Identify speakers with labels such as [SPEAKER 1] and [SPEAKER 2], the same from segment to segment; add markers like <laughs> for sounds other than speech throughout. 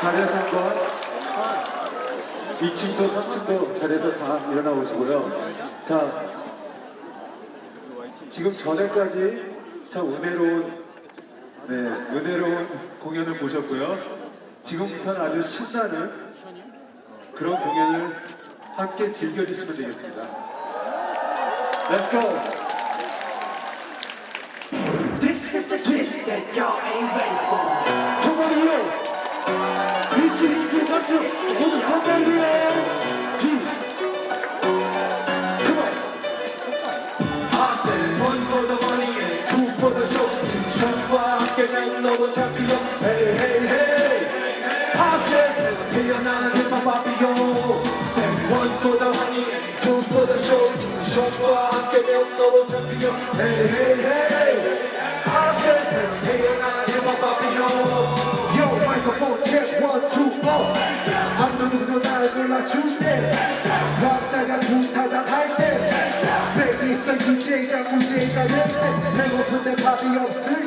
[SPEAKER 1] 자리에서 한번 2층도 3층도 자리에서 다 일어나 오시고요. 자, 지금 전에까지 참 은혜로운 네, 은혜로운 공연을 보셨고요. 지금부터는 아주 신나는 그런 공연을 함께 즐겨주시면 되겠습니다. Let's go!
[SPEAKER 2] 너무 잡히요. Hey hey hey. Said 피어나는 힙합 바비요. Yo microphone check one two four. 아무 누구도 나를 불러줄 때. 왔다가 불타다 할 때. 내게 있어 유죄가 무죄가 될때 배고픈데 밥이 없을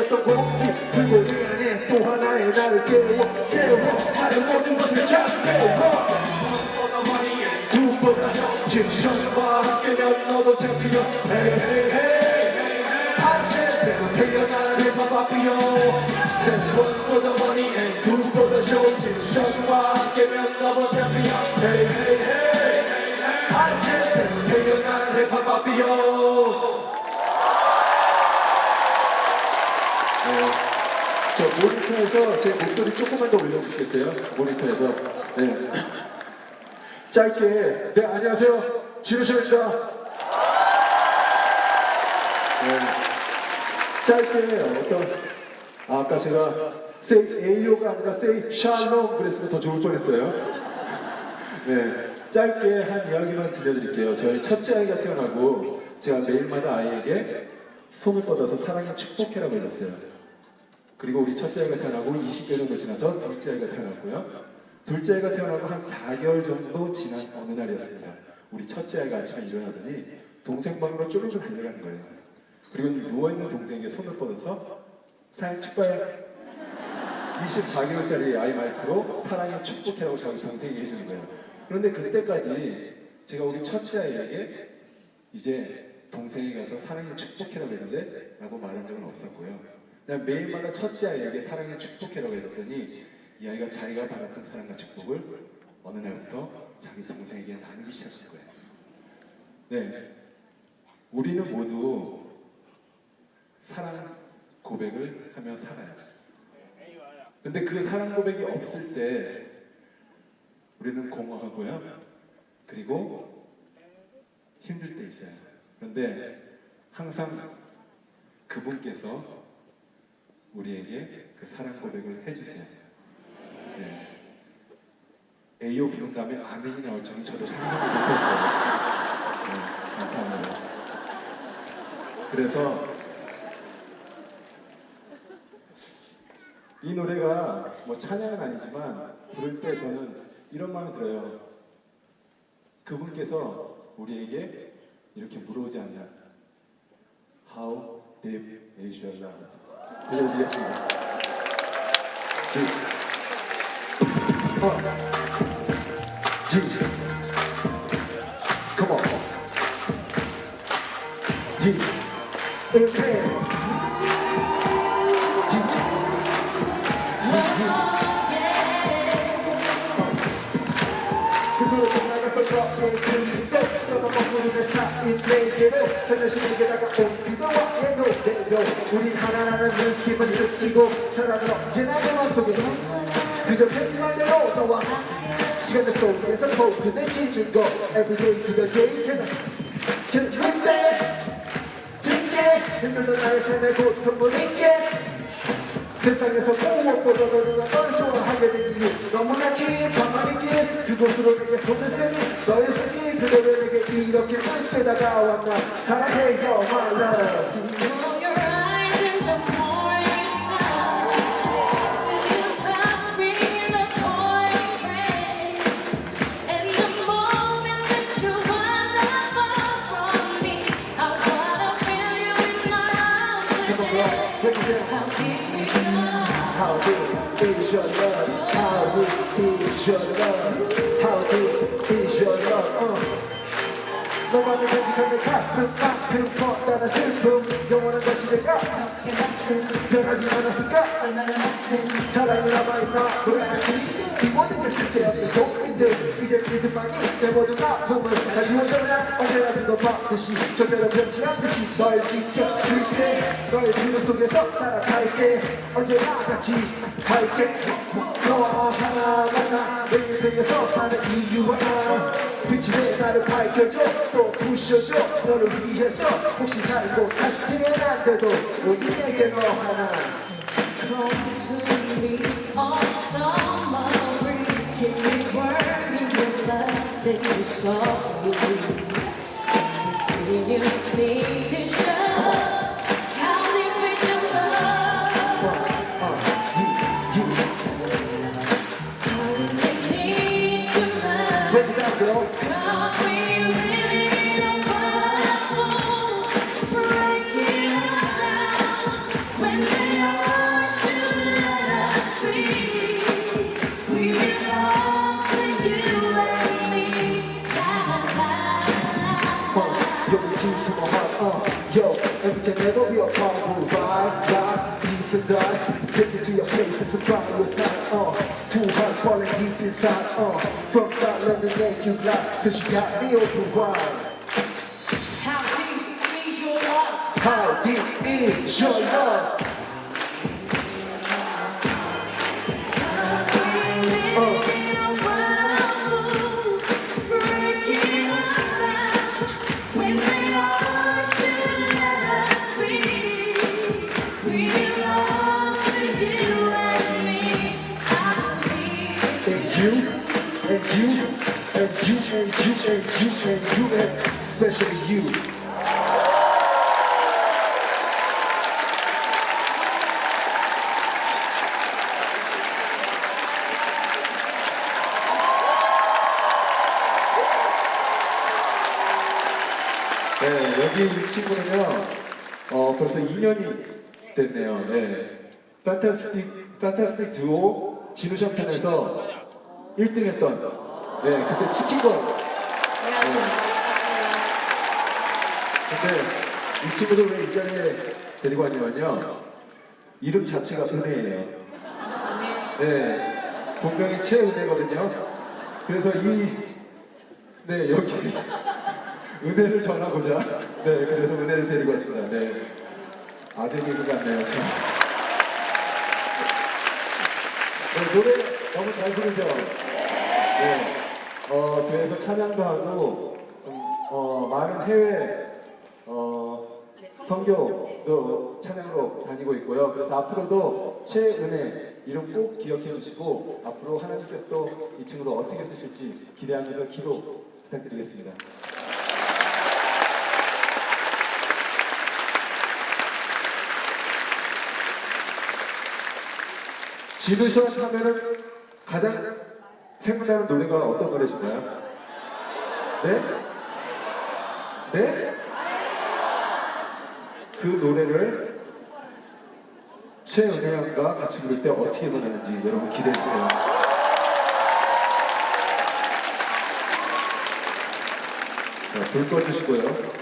[SPEAKER 2] 얽매였던 공기 그리고 내 안에 또 하나의 나를 깨워 깨워 하는 모든 것을 잡깨워. 두번다 진실과 함께면 너도 Said one for the money and two for the show 진실과 함께면 너도 I said 태어난 힙합 바삐요
[SPEAKER 1] 모니터에서 제 목소리 조금만 더 올려주시겠어요? 모니터에서. 네. 짧게. 네, 안녕하세요. 진우씨입니다. 네. 짧게 어떤, 아, 아까 제가 say A요가 아니라 say shalom 그랬으면 더 좋을 뻔했어요. 네. 짧게 한 이야기만 들려드릴게요. 저희 첫째 아이가 태어나고 제가 매일마다 아이에게 손을 뻗어서 사랑의 축복해라고 해줬어요. 그리고 우리 첫째 아이가 태어나고 20개월 정도 지나서 둘째 아이가 태어났고요. 둘째 아이가 태어나고 한 4개월 정도 지난 어느 날이었습니다. 우리 첫째 아이가 아침에 일어나더니 동생 방으로 쪼르르 달려가는 거예요. 그리고 누워있는 동생에게 손을 뻗어서 사랑의 축복해 24개월짜리 아이 말투로 사랑의 축복해라고 자기 동생에게 해주는 거예요. 그런데 그때까지 제가 우리 첫째 아이에게 이제 동생이 가서 사랑의 축복해라고 해줄래? 라고 말한 적은 없었고요. 매일마다 첫째 아이에게 사랑의 축복해라고 해줬더니 이 아이가 자기가 받았던 사랑과 축복을 어느 날부터 자기 동생에게 나누기 시작한 거예요. 네. 우리는 모두 사랑 고백을 하며 살아요. 근데 그 사랑 고백이 없을 때 우리는 공허하고요. 그리고 힘들 때 있어요. 그런데 항상 그분께서 우리에게 그 사랑 고백을 해주세요. 네. A요 부른 다음에 아멘이 나올 줄은 저도 상상을 못했어요. 네, 감사합니다. 그래서 이 노래가 뭐 찬양은 아니지만 부를 때 저는 이런 마음이 들어요. 그분께서 우리에게 이렇게 물어오지 않냐. How deep is your love? 들려드리겠습니다. G. 어. G. Come on. G. Okay. G. 그들로 내게로 살려시는 다가온 비도와 예노대로 우린 하나라는 느낌을 느끼고 사랑은 언제나 내 맘속에 그저 편집한 대로 너와. 시간의 속에서 포근해지는 거 Everyday to the day can 힘들던 나의 삶의 고통을 잊게 세상에서 무엇보다 너를 널 좋아하게 된 이유 너무나 깊은 말이기에 그곳으로 내게 손을 쓰니 너의 손이 그대로 내게 이렇게 꿀게 다가왔나 love
[SPEAKER 3] you in my today. How deep is love?
[SPEAKER 2] How deep is your love? How deep is your love? How deep is your love? Uh. 너만을 간직한 내 가슴만큼 커다란 슬픔 영원한 것이 내가 변하지 않았을까 사랑을 남아있나 노래같이 이 모든 게 쓸데없는 속인들 이제 믿음만이 내 모든 아픔을 다 지워 받듯이 절대로 변치 않듯이 널 지켜 줄게. 너의 비밀 속에서 살아갈게. 언제나 같이 갈게. 너와 하나가 나내 인생에서 사는 이유와 빛이 내 나를 밝혀줘. 또 부셔줘. 너를 위해서 혹시 살고 다시 태어난데도 우리에게 너 하나.
[SPEAKER 3] Come to me, all summer breeze, keep me warm in your love that you saw me.
[SPEAKER 2] One, two, three. Inside, uh, from God, let me make you glad, cause you got me open wide,
[SPEAKER 3] How deep is your love?
[SPEAKER 2] how deep is your love,
[SPEAKER 3] you, and
[SPEAKER 2] you, and you, and you, and especially you.
[SPEAKER 1] 네, 여기 이 친구는요, 어, 벌써 2년이 됐네요. 네. 판타스틱, 판타스틱 듀오 진우션 편에서 1등 했던, 네, 그때 치킨걸. 근데 이 친구를 왜이 자리에 데리고 왔냐면요. 이름 자체가 은혜예요. 네, 본명이 최은혜거든요. 그래서 이, 네, 여기 <laughs> 은혜를 전하고자, 네, 그래서 은혜를 데리고 왔습니다. 네, 아재 개그 같네요, 참. 네, 노래 너무 잘 부르죠? 네, 어, 교회에서 찬양도 하고, 좀, 어, 많은 해외, 어, 성교도 찬양으로 다니고 있고요. 그래서 앞으로도 최은혜 이름 꼭 기억해 주시고 앞으로 하나님께서 또이 친구를 어떻게 쓰실지 기대하면서 기도 부탁드리겠습니다. 지드션 하면은 가장
[SPEAKER 3] 생각나는 노래가 어떤 노래신가요? 네? 네? 그 노래를 최은혜 양과 같이 부를 때 어떻게 전하는지 여러분 기대해 주세요. 자, 불 꺼주시고요.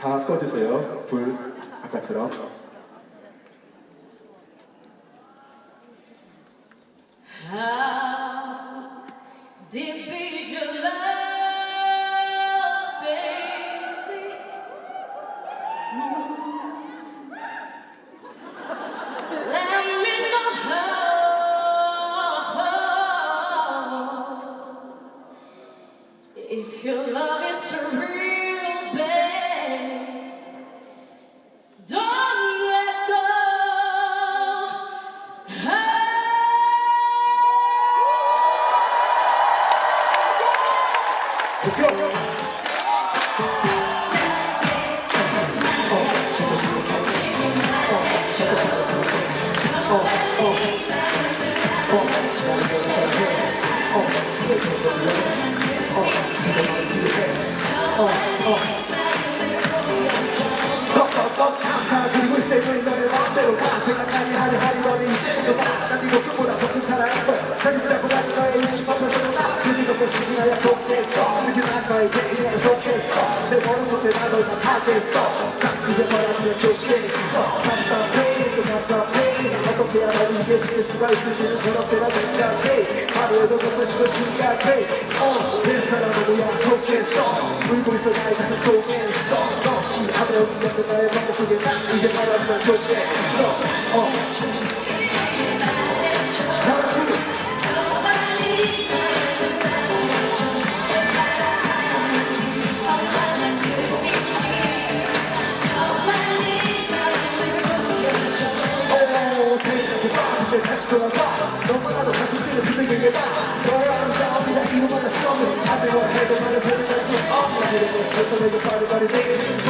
[SPEAKER 3] 다 꺼주세요. 불 아까처럼.
[SPEAKER 1] Música 마음대로 가 생각나니 하니 하니 너는 이제도 봐난 이거 끝보다 더큰 사랑인 거야 자기들하고 가는 너의 의심 없어서 나 그리고 또 시기나 약속했어 그렇게 난 너의 개인에 속했어 내 머릿속에 나널 다 파괴했어 딱 그게 좋겠어 답답해 또 답답해 식을 수가 있을지는 그렇게나 생각해 하루에도 몇번 쉬고 심각해 어내 사랑하고 약속했어. 울고 있어 나의 가슴 속에서 너 없이 하루에 없는 나의 맘 속에 난 이제 말하면 좋겠어. 어. 너무나도 가슴 뛰는 그대 얘기해봐 너의 아름다움이 나 이루만할 수 없는 아무로 해도 나를 소리할 수 없는 이러고 싶어서 내게 바리바리 내또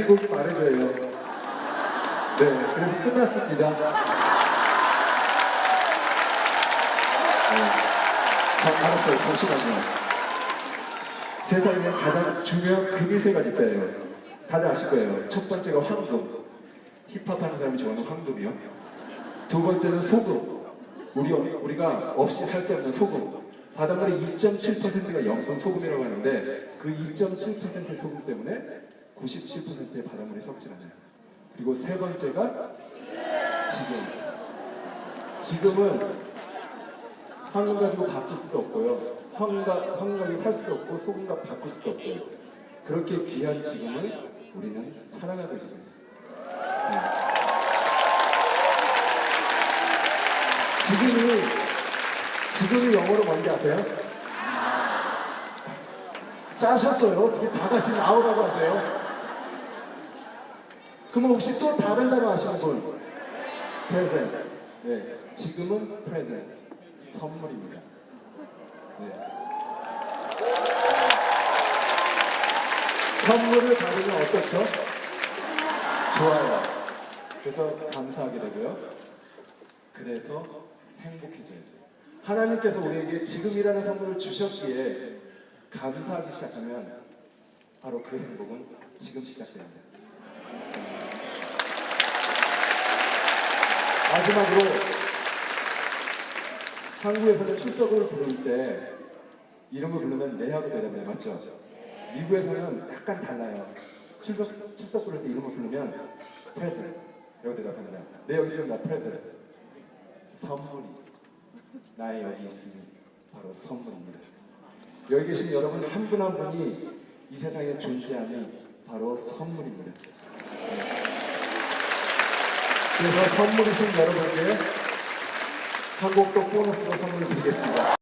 [SPEAKER 3] 엔딩곡이 말해줘요. 네, 그래서 끝났습니다. 네. 자, 알았어요. 잠시만요. 세상에 가장 중요한 금이 세 가지 있다요. 다들 아실 거예요. 첫 번째가 황금. 힙합 하는 사람이 좋아하는 황금이요. 두 번째는 소금. 우리, 우리가 없이 살 수 없는 소금. 바닷물의 2.7%가 영분 소금이라고 하는데 그 2.7%의 소금 때문에 97%의 바닷물이 썩질 않아요. 그리고 세 번째가 지금. 지금은 황금 가지고 바뀔 수도 없고요.
[SPEAKER 1] 황가, 황가게 살 수도 없고 소금값 바꿀 수도 없어요. 그렇게 귀한 지금을 우리는 사랑하고 있습니다. 네. 지금이 지금이 영어로 뭔지 아세요? 짜셨어요. 어떻게 다 같이 나오라고 하세요? 그러면 혹시 또 다른 단어 아시는 분? present. 네, 지금은 present. 선물입니다. 네. 선물을 받으면 어떻죠? 좋아요. 그래서 감사하게 되고요. 그래서 행복해져야죠. 하나님께서 우리에게 지금이라는 선물을 주셨기에 감사하기 시작하면 바로 그 행복은 지금 시작됩니다. 마지막으로 한국에서는 출석을 부를 때 이름을 부르면 네하고 대답해요. 맞죠? 미국에서는 약간 달라요. 출석, 출석 부를 때 이름을 부르면 present 라고 대답합니다. 네, 여기 있습니다. present. 선물이 나의 여기 있으니 바로 선물입니다. 여기 계신 여러분 한 분한 분이 이 세상에 존재함이 바로 선물입니다. 그래서 선물이신 여러분께 한 곡 더 보너스로 선물 드리겠습니다.